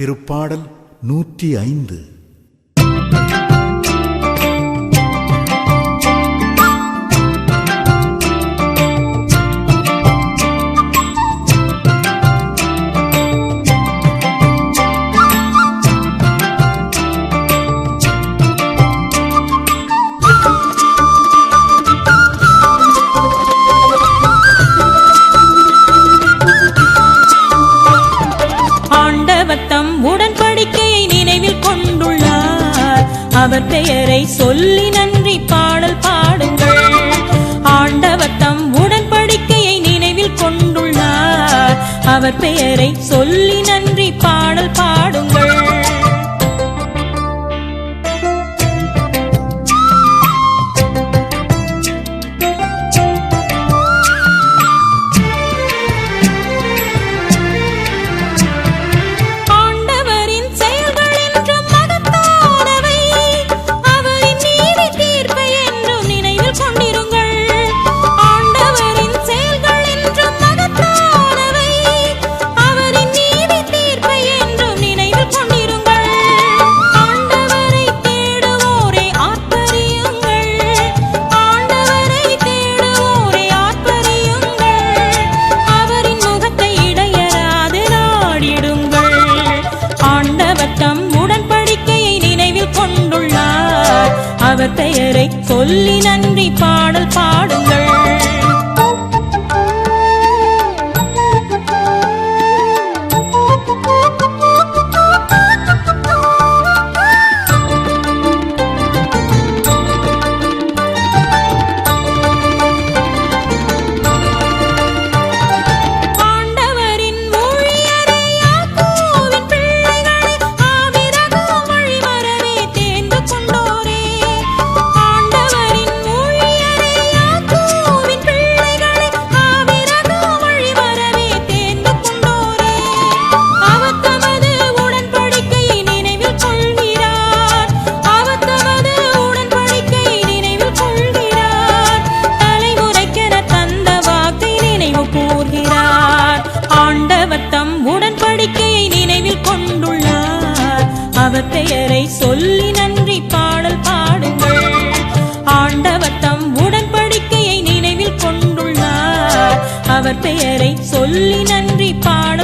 திருப்பாடல் நூற்றி ஐந்து. அவர் பெயரை சொல்லி நன்றி பாடல் பாடுங்கள். ஆண்டவர் தம் உடன்படிக்கையை நினைவில் கொண்டுள்ளார். அவர் பெயரை சொல்லி சொல்லி நன்றி பாடல் பாடும் பெயரை சொல்லி நன்றி பாடல் பாடுங்கள். ஆண்டவர் தம் உடன்படிக்கையை நினைவில் கொண்டுள்ளார். அவர் பெயரை சொல்லி நன்றி பாடல்